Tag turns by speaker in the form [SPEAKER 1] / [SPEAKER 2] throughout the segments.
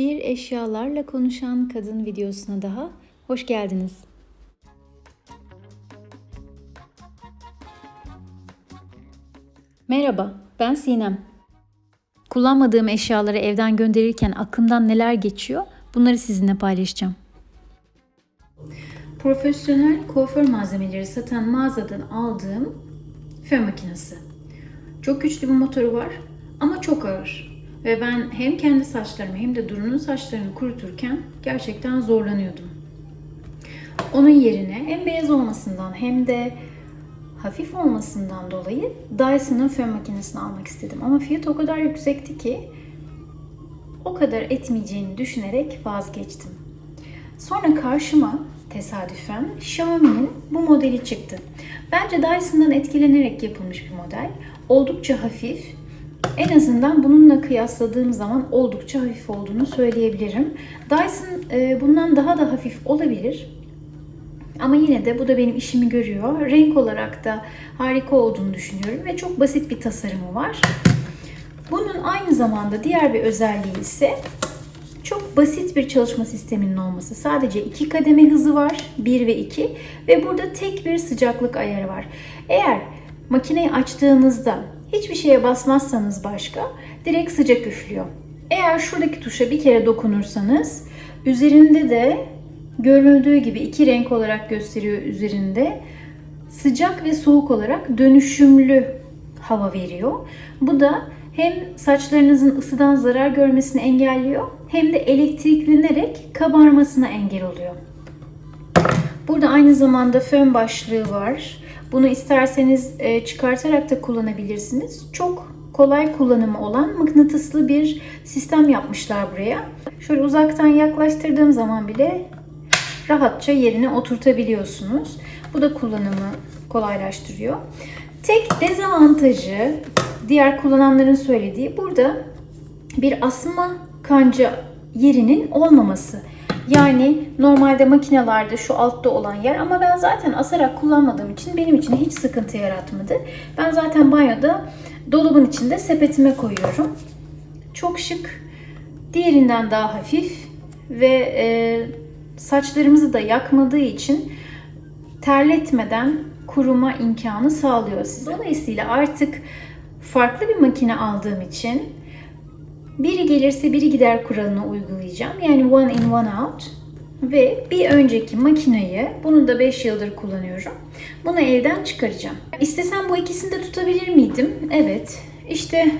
[SPEAKER 1] Bir eşyalarla konuşan kadın videosuna daha hoş geldiniz. Merhaba, ben Sinem. Kullanmadığım eşyaları evden gönderirken aklımdan neler geçiyor? Bunları sizinle paylaşacağım. Profesyonel kuaför malzemeleri satan mağazadan aldığım fön makinesi. Çok güçlü bir motoru var ama çok ağır. Ve ben hem kendi saçlarımı hem de Duru'nun saçlarını kuruturken gerçekten zorlanıyordum. Onun yerine hem beyaz olmasından hem de hafif olmasından dolayı Dyson'ın fön makinesini almak istedim. Ama fiyat o kadar yüksekti ki o kadar etmeyeceğini düşünerek vazgeçtim. Sonra karşıma tesadüfen Xiaomi'nin bu modeli çıktı. Bence Dyson'dan etkilenerek yapılmış bir model. Oldukça hafif. En azından bununla kıyasladığım zaman oldukça hafif olduğunu söyleyebilirim. Dyson e, bundan daha da hafif olabilir. Ama yine de bu da benim işimi görüyor. Renk olarak da harika olduğunu düşünüyorum ve çok basit bir tasarımı var. Bunun aynı zamanda diğer bir özelliği ise çok basit bir çalışma sisteminin olması. Sadece iki kademe hızı var. 1 ve 2 ve burada tek bir sıcaklık ayarı var. Eğer makineyi açtığınızda hiçbir şeye basmazsanız başka direkt sıcak üflüyor. Eğer şuradaki tuşa bir kere dokunursanız üzerinde de görüldüğü gibi iki renk olarak gösteriyor üzerinde. Sıcak ve soğuk olarak dönüşümlü hava veriyor. Bu da hem saçlarınızın ısıdan zarar görmesini engelliyor hem de elektriklenerek kabarmasına engel oluyor. Burada aynı zamanda fön başlığı var. Bunu isterseniz e, çıkartarak da kullanabilirsiniz. Çok kolay kullanımı olan mıknatıslı bir sistem yapmışlar buraya. Şöyle uzaktan yaklaştırdığım zaman bile rahatça yerine oturtabiliyorsunuz. Bu da kullanımı kolaylaştırıyor. Tek dezavantajı diğer kullananların söylediği burada bir asma kanca yerinin olmaması. Yani normalde makinelerde şu altta olan yer ama ben zaten asarak kullanmadığım için benim için hiç sıkıntı yaratmadı. Ben zaten banyoda dolabın içinde sepetime koyuyorum. Çok şık. Diğerinden daha hafif ve e, saçlarımızı da yakmadığı için terletmeden kuruma imkanı sağlıyor size. Dolayısıyla artık farklı bir makine aldığım için biri gelirse biri gider kuralını uygulayacağım. Yani one in one out. Ve bir önceki makineyi, bunu da 5 yıldır kullanıyorum. Bunu elden çıkaracağım. İstesem bu ikisini de tutabilir miydim? Evet. İşte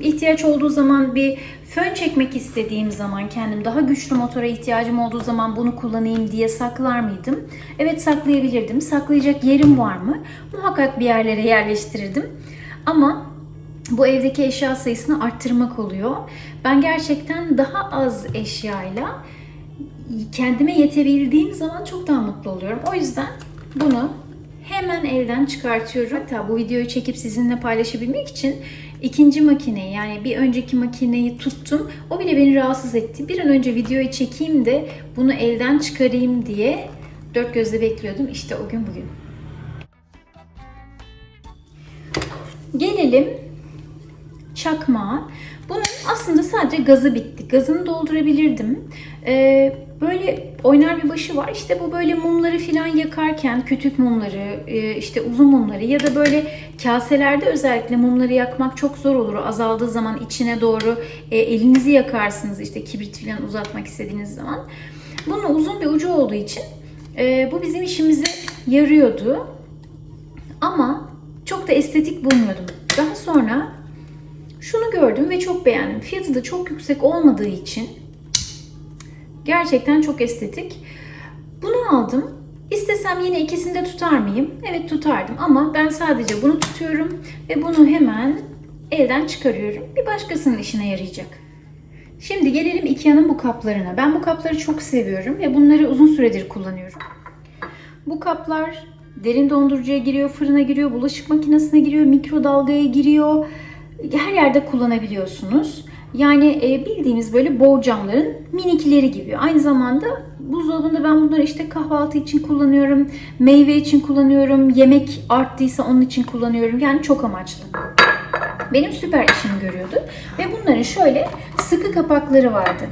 [SPEAKER 1] ihtiyaç olduğu zaman bir fön çekmek istediğim zaman kendim daha güçlü motora ihtiyacım olduğu zaman bunu kullanayım diye saklar mıydım? Evet saklayabilirdim. Saklayacak yerim var mı? Muhakkak bir yerlere yerleştirirdim. Ama bu evdeki eşya sayısını arttırmak oluyor. Ben gerçekten daha az eşyayla kendime yetebildiğim zaman çok daha mutlu oluyorum. O yüzden bunu hemen elden çıkartıyorum. Hatta bu videoyu çekip sizinle paylaşabilmek için ikinci makineyi yani bir önceki makineyi tuttum. O bile beni rahatsız etti. Bir an önce videoyu çekeyim de bunu elden çıkarayım diye dört gözle bekliyordum. İşte o gün bugün. Gelelim çakmağa. Bunun aslında sadece gazı bitti. Gazını doldurabilirdim. Ee, böyle oynar bir başı var. İşte bu böyle mumları falan yakarken kütük mumları, e, işte uzun mumları ya da böyle kaselerde özellikle mumları yakmak çok zor olur. Azaldığı zaman içine doğru e, elinizi yakarsınız işte kibrit falan uzatmak istediğiniz zaman. Bunun uzun bir ucu olduğu için e, bu bizim işimize yarıyordu. Ama çok da estetik bulmuyordum. Daha sonra şunu gördüm ve çok beğendim. Fiyatı da çok yüksek olmadığı için gerçekten çok estetik. Bunu aldım. İstesem yine ikisini de tutar mıyım? Evet tutardım ama ben sadece bunu tutuyorum ve bunu hemen elden çıkarıyorum. Bir başkasının işine yarayacak. Şimdi gelelim Ikea'nın bu kaplarına. Ben bu kapları çok seviyorum ve bunları uzun süredir kullanıyorum. Bu kaplar derin dondurucuya giriyor, fırına giriyor, bulaşık makinesine giriyor, mikrodalgaya giriyor her yerde kullanabiliyorsunuz. Yani e, bildiğimiz böyle borcamların minikleri gibi. Aynı zamanda buzdolabında ben bunları işte kahvaltı için kullanıyorum, meyve için kullanıyorum, yemek arttıysa onun için kullanıyorum. Yani çok amaçlı. Benim süper işimi görüyordu. Ve bunların şöyle sıkı kapakları vardı.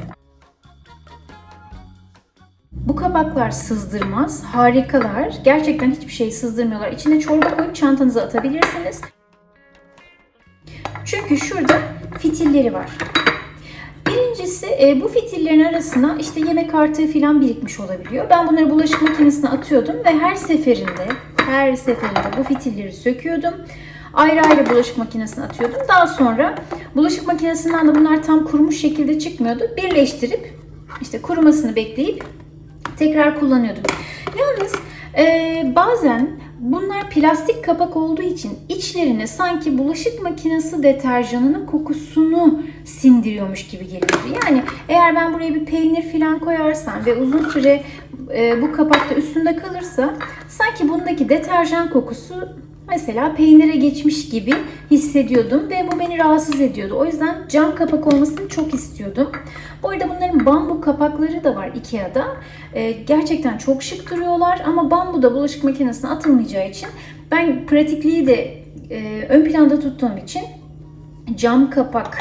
[SPEAKER 1] Bu kabaklar sızdırmaz, harikalar. Gerçekten hiçbir şey sızdırmıyorlar. İçine çorba koyup çantanıza atabilirsiniz. Çünkü şurada fitilleri var. Birincisi e, bu fitillerin arasına işte yemek artığı falan birikmiş olabiliyor. Ben bunları bulaşık makinesine atıyordum ve her seferinde her seferinde bu fitilleri söküyordum. Ayrı ayrı bulaşık makinesine atıyordum. Daha sonra bulaşık makinesinden de bunlar tam kurumuş şekilde çıkmıyordu. Birleştirip işte kurumasını bekleyip tekrar kullanıyordum. Yalnız e, bazen bunlar plastik kapak olduğu için içlerine sanki bulaşık makinesi deterjanının kokusunu sindiriyormuş gibi geliyordu. Yani eğer ben buraya bir peynir falan koyarsam ve uzun süre e, bu kapakta üstünde kalırsa sanki bundaki deterjan kokusu mesela peynire geçmiş gibi hissediyordum ve bu beni rahatsız ediyordu. O yüzden cam kapak olmasını çok istiyordum. Bu arada bunların bambu kapakları da var Ikea'da. Ee, gerçekten çok şık duruyorlar ama bambu da bulaşık makinesine atılmayacağı için ben pratikliği de e, ön planda tuttuğum için cam kapak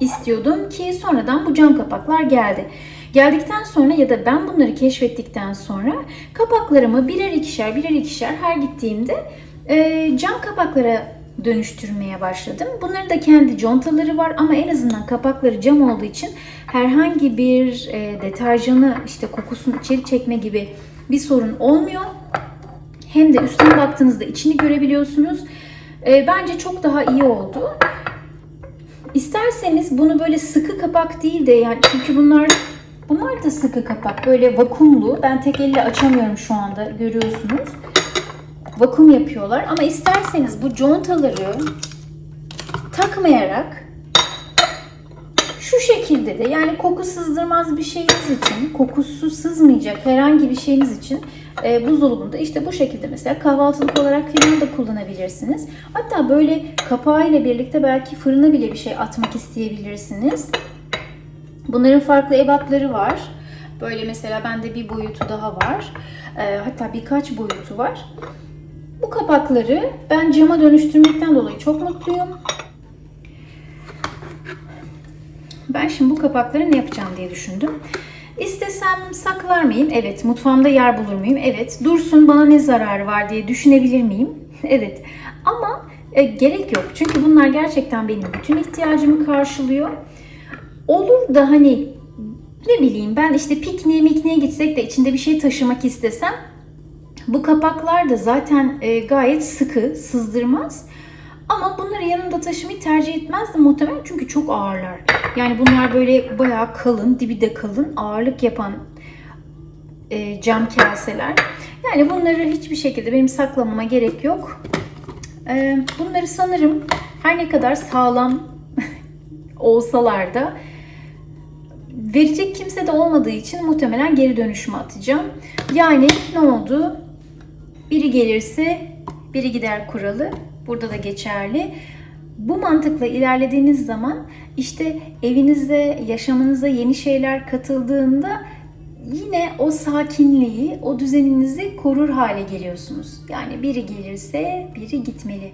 [SPEAKER 1] istiyordum ki sonradan bu cam kapaklar geldi. Geldikten sonra ya da ben bunları keşfettikten sonra kapaklarımı birer ikişer birer ikişer her gittiğimde e, cam kapaklara dönüştürmeye başladım. Bunların da kendi contaları var ama en azından kapakları cam olduğu için herhangi bir e, deterjanı işte kokusunu içeri çekme gibi bir sorun olmuyor. Hem de üstten baktığınızda içini görebiliyorsunuz. E, bence çok daha iyi oldu. İsterseniz bunu böyle sıkı kapak değil de yani çünkü bunlar bunlar da sıkı kapak böyle vakumlu. Ben tek elle açamıyorum şu anda görüyorsunuz vakum yapıyorlar. Ama isterseniz bu contaları takmayarak şu şekilde de yani koku sızdırmaz bir şeyiniz için, kokusu sızmayacak herhangi bir şeyiniz için e, buzdolabında işte bu şekilde mesela kahvaltılık olarak falan da kullanabilirsiniz. Hatta böyle kapağıyla birlikte belki fırına bile bir şey atmak isteyebilirsiniz. Bunların farklı ebatları var. Böyle mesela bende bir boyutu daha var. E, hatta birkaç boyutu var. Bu kapakları ben cama dönüştürmekten dolayı çok mutluyum. Ben şimdi bu kapakları ne yapacağım diye düşündüm. İstesem saklar mıyım? Evet. Mutfağımda yer bulur muyum? Evet. Dursun bana ne zararı var diye düşünebilir miyim? evet. Ama e, gerek yok. Çünkü bunlar gerçekten benim bütün ihtiyacımı karşılıyor. Olur da hani ne bileyim ben işte pikniğe mikniğe gitsek de içinde bir şey taşımak istesem bu kapaklar da zaten e, gayet sıkı, sızdırmaz. Ama bunları yanımda taşımayı tercih etmezdim muhtemelen çünkü çok ağırlar. Yani bunlar böyle bayağı kalın, dibi de kalın, ağırlık yapan e, cam kaseler. Yani bunları hiçbir şekilde benim saklamama gerek yok. E, bunları sanırım her ne kadar sağlam olsalar da verecek kimse de olmadığı için muhtemelen geri dönüşüme atacağım. Yani ne oldu? Biri gelirse biri gider kuralı burada da geçerli. Bu mantıkla ilerlediğiniz zaman işte evinize, yaşamınıza yeni şeyler katıldığında yine o sakinliği, o düzeninizi korur hale geliyorsunuz. Yani biri gelirse biri gitmeli.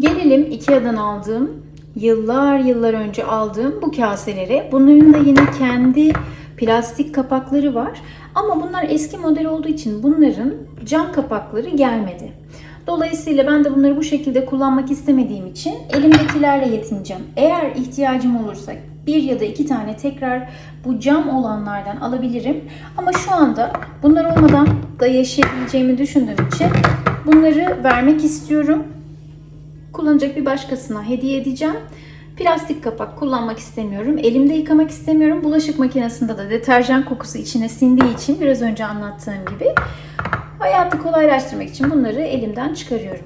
[SPEAKER 1] Gelelim Ikea'dan aldığım, yıllar yıllar önce aldığım bu kaselere. Bunların da yine kendi plastik kapakları var. Ama bunlar eski model olduğu için bunların cam kapakları gelmedi. Dolayısıyla ben de bunları bu şekilde kullanmak istemediğim için elimdekilerle yetineceğim. Eğer ihtiyacım olursa bir ya da iki tane tekrar bu cam olanlardan alabilirim. Ama şu anda bunlar olmadan da yaşayabileceğimi düşündüğüm için bunları vermek istiyorum. Kullanacak bir başkasına hediye edeceğim. Plastik kapak kullanmak istemiyorum. Elimde yıkamak istemiyorum. Bulaşık makinesinde de deterjan kokusu içine sindiği için biraz önce anlattığım gibi hayatı kolaylaştırmak için bunları elimden çıkarıyorum.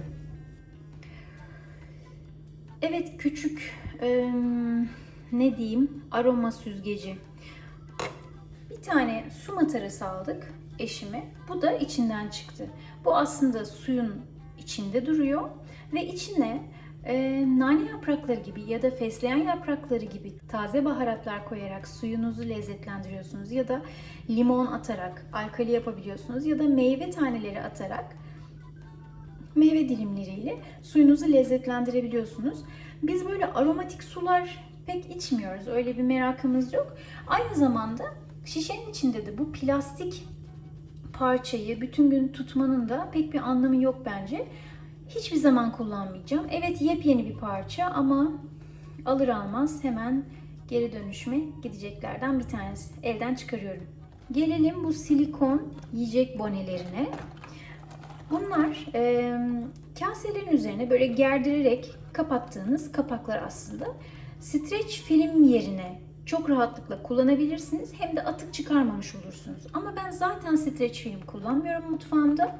[SPEAKER 1] Evet küçük e, ne diyeyim aroma süzgeci. Bir tane su matarası aldık eşime. Bu da içinden çıktı. Bu aslında suyun içinde duruyor ve içine e, nane yaprakları gibi ya da fesleğen yaprakları gibi taze baharatlar koyarak suyunuzu lezzetlendiriyorsunuz ya da limon atarak alkali yapabiliyorsunuz ya da meyve taneleri atarak meyve dilimleriyle suyunuzu lezzetlendirebiliyorsunuz. Biz böyle aromatik sular pek içmiyoruz. Öyle bir merakımız yok. Aynı zamanda şişenin içinde de bu plastik parçayı bütün gün tutmanın da pek bir anlamı yok bence. Hiçbir zaman kullanmayacağım. Evet yepyeni bir parça ama alır almaz hemen geri dönüşüme gideceklerden bir tanesi. Evden çıkarıyorum. Gelelim bu silikon yiyecek bonelerine. Bunlar e, kaselerin üzerine böyle gerdirerek kapattığınız kapaklar aslında. Streç film yerine çok rahatlıkla kullanabilirsiniz. Hem de atık çıkarmamış olursunuz. Ama ben zaten streç film kullanmıyorum mutfağımda.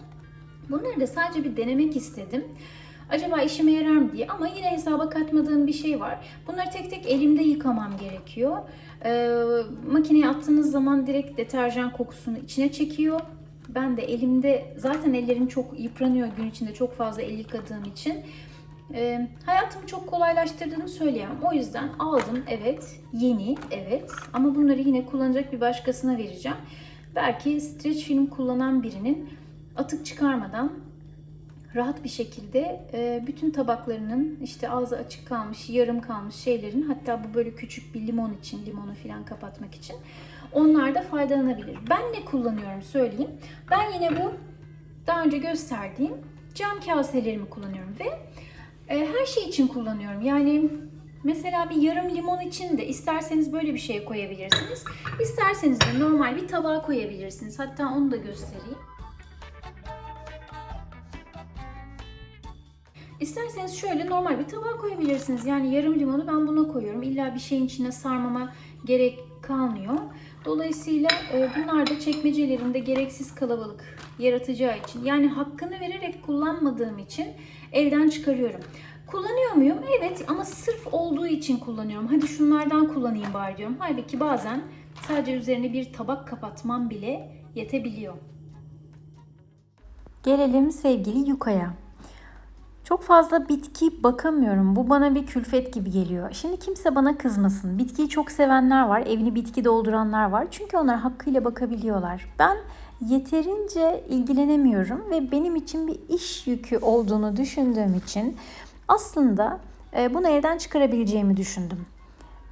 [SPEAKER 1] Bunları da sadece bir denemek istedim. Acaba işime yarar mı diye ama yine hesaba katmadığım bir şey var. Bunları tek tek elimde yıkamam gerekiyor. Ee, makineye attığınız zaman direkt deterjan kokusunu içine çekiyor. Ben de elimde zaten ellerim çok yıpranıyor gün içinde çok fazla el yıkadığım için. Ee, hayatımı çok kolaylaştırdığını söyleyemem. O yüzden aldım evet yeni evet ama bunları yine kullanacak bir başkasına vereceğim. Belki streç film kullanan birinin atık çıkarmadan rahat bir şekilde e, bütün tabaklarının işte ağzı açık kalmış, yarım kalmış şeylerin hatta bu böyle küçük bir limon için, limonu falan kapatmak için onlar da faydalanabilir. Ben ne kullanıyorum söyleyeyim. Ben yine bu daha önce gösterdiğim cam kaselerimi kullanıyorum ve e, her şey için kullanıyorum. Yani mesela bir yarım limon için de isterseniz böyle bir şey koyabilirsiniz. İsterseniz de normal bir tabağa koyabilirsiniz. Hatta onu da göstereyim. İsterseniz şöyle normal bir tabağa koyabilirsiniz. Yani yarım limonu ben buna koyuyorum. İlla bir şeyin içine sarmama gerek kalmıyor. Dolayısıyla e, bunlar da çekmecelerinde gereksiz kalabalık yaratacağı için yani hakkını vererek kullanmadığım için evden çıkarıyorum. Kullanıyor muyum? Evet ama sırf olduğu için kullanıyorum. Hadi şunlardan kullanayım bari diyorum. Halbuki bazen sadece üzerine bir tabak kapatmam bile yetebiliyor.
[SPEAKER 2] Gelelim sevgili Yuka'ya. Çok fazla bitki bakamıyorum. Bu bana bir külfet gibi geliyor. Şimdi kimse bana kızmasın. Bitkiyi çok sevenler var, evini bitki dolduranlar var. Çünkü onlar hakkıyla bakabiliyorlar. Ben yeterince ilgilenemiyorum ve benim için bir iş yükü olduğunu düşündüğüm için aslında e, bunu evden çıkarabileceğimi düşündüm.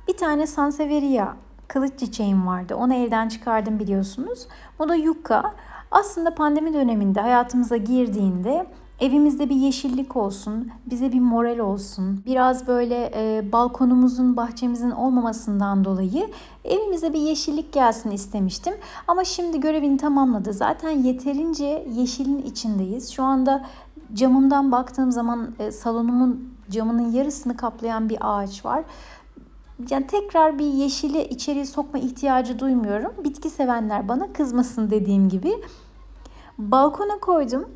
[SPEAKER 2] Bir tane Sansevieria kılıç çiçeğim vardı. Onu evden çıkardım biliyorsunuz. Bu da yucca. Aslında pandemi döneminde hayatımıza girdiğinde evimizde bir yeşillik olsun, bize bir moral olsun. Biraz böyle e, balkonumuzun, bahçemizin olmamasından dolayı evimize bir yeşillik gelsin istemiştim. Ama şimdi görevini tamamladı. Zaten yeterince yeşilin içindeyiz. Şu anda camımdan baktığım zaman e, salonumun camının yarısını kaplayan bir ağaç var. Yani tekrar bir yeşili içeri sokma ihtiyacı duymuyorum. Bitki sevenler bana kızmasın dediğim gibi. Balkona koydum.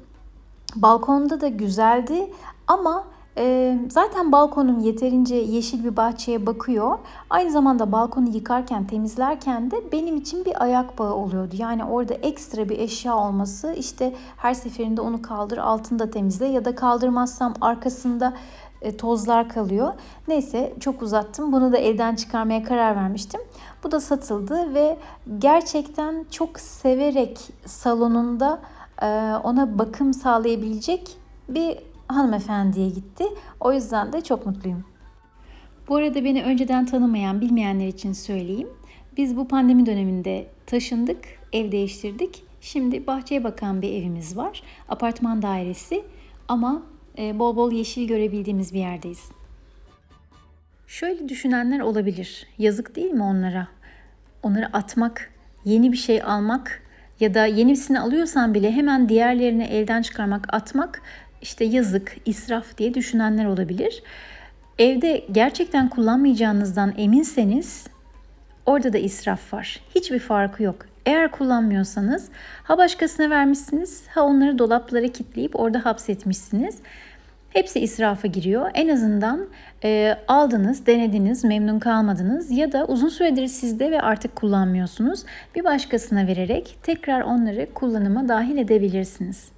[SPEAKER 2] Balkonda da güzeldi ama e, zaten balkonum yeterince yeşil bir bahçeye bakıyor. Aynı zamanda balkonu yıkarken, temizlerken de benim için bir ayak bağı oluyordu. Yani orada ekstra bir eşya olması işte her seferinde onu kaldır, altında temizle ya da kaldırmazsam arkasında e, tozlar kalıyor. Neyse çok uzattım. Bunu da evden çıkarmaya karar vermiştim. Bu da satıldı ve gerçekten çok severek salonunda ona bakım sağlayabilecek bir hanımefendiye gitti. O yüzden de çok mutluyum. Bu arada beni önceden tanımayan, bilmeyenler için söyleyeyim. Biz bu pandemi döneminde taşındık, ev değiştirdik. Şimdi bahçeye bakan bir evimiz var. Apartman dairesi ama e, bol bol yeşil görebildiğimiz bir yerdeyiz. Şöyle düşünenler olabilir. Yazık değil mi onlara? Onları atmak, yeni bir şey almak ya da yenisini alıyorsan bile hemen diğerlerini elden çıkarmak, atmak işte yazık, israf diye düşünenler olabilir. Evde gerçekten kullanmayacağınızdan eminseniz orada da israf var. Hiçbir farkı yok. Eğer kullanmıyorsanız ha başkasına vermişsiniz ha onları dolaplara kilitleyip orada hapsetmişsiniz. Hepsi israfa giriyor. En azından e, aldınız, denediniz, memnun kalmadınız ya da uzun süredir sizde ve artık kullanmıyorsunuz. Bir başkasına vererek tekrar onları kullanıma dahil edebilirsiniz.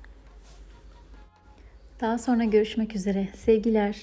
[SPEAKER 2] Daha sonra görüşmek üzere. Sevgiler.